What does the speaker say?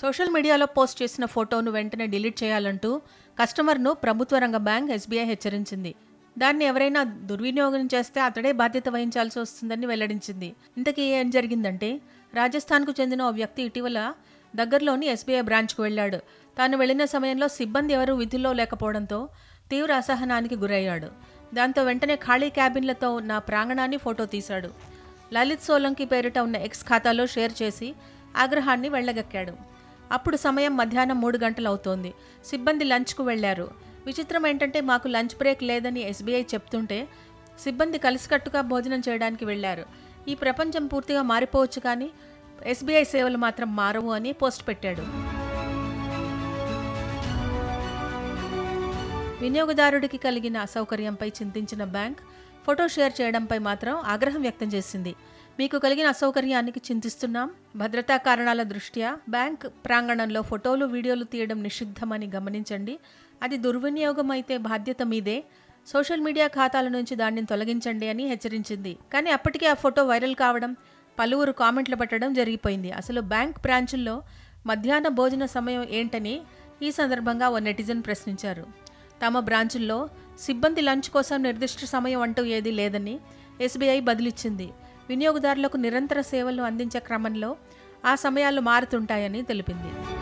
Social మీడియాలో post చేసిన ఫోటోను వెంటనే డిలీట్ చేయాలంటూ కస్టమర్ను ప్రభుత్వ రంగ బ్యాంక్ ఎస్బీఐ హెచ్చరించింది. దాన్ని ఎవరైనా దుర్వినియోగం చేస్తే అతడే బాధ్యత వహించాల్సి వస్తుందని వెల్లడించింది. ఇంతకీ ఏం జరిగిందంటే రాజస్థాన్కు చెందిన ఓ వ్యక్తి ఇటీవల దగ్గరలోని ఎస్బీఐ బ్రాంచ్కు వెళ్ళాడు. తాను వెళ్ళిన సమయంలో సిబ్బంది ఎవరూ విధుల్లో లేకపోవడంతో తీవ్ర అసహనానికి గురయ్యాడు. దాంతో వెంటనే ఖాళీ క్యాబిన్లతో ఉన్న ప్రాంగణాన్ని ఫోటో తీశాడు. లలిత్ సోలంకి పేరిట ఉన్న ఎక్స్ ఖాతాలో షేర్ చేసి ఆగ్రహాన్ని వెళ్ళగక్కాడు అప్పుడు సమయం మధ్యాహ్నం మూడు గంటలు అవుతోంది సిబ్బంది లంచ్కు వెళ్ళారు విచిత్రం ఏంటంటే మాకు లంచ్ బ్రేక్ లేదని ఎస్బీఐ చెప్తుంటే సిబ్బంది కలిసికట్టుగా భోజనం చేయడానికి వెళ్ళారు ఈ ప్రపంచం పూర్తిగా మారిపోవచ్చు కానీ ఎస్బీఐ సేవలు మాత్రం మారవు అని పోస్ట్ పెట్టాడు. వినియోగదారుడికి కలిగిన అసౌకర్యంపై చింతించిన బ్యాంక్ ఫోటో షేర్ చేయడంపై మాత్రం ఆగ్రహం వ్యక్తం చేసింది. మీకు కలిగిన అసౌకర్యానికి చింతిస్తున్నాం. భద్రతా కారణాల దృష్ట్యా బ్యాంక్ ప్రాంగణంలో ఫోటోలు వీడియోలు తీయడం నిషిద్ధమని గమనించండి. అది దుర్వినియోగం అయితే బాధ్యత మీదే. సోషల్ మీడియా ఖాతాల నుంచి దాన్ని తొలగించండి అని హెచ్చరించింది. కానీ అప్పటికే ఆ ఫోటో వైరల్ కావడం పలువురు కామెంట్లు పెట్టడం జరిగిపోయింది. అసలు బ్యాంక్ బ్రాంచుల్లో మధ్యాహ్న భోజన సమయం ఏంటని ఈ సందర్భంగా ఓ నెటిజన్ ప్రశ్నించారు. తమ బ్రాంచుల్లో సిబ్బంది లంచ్ కోసం నిర్దిష్ట సమయం అంటూ ఏదీ లేదని ఎస్బీఐ బదిలిచ్చింది. వినియోగదారులకు నిరంతర సేవలు అందించే క్రమంలో ఆ సమయాలు మారుతుంటాయని తెలిపింది.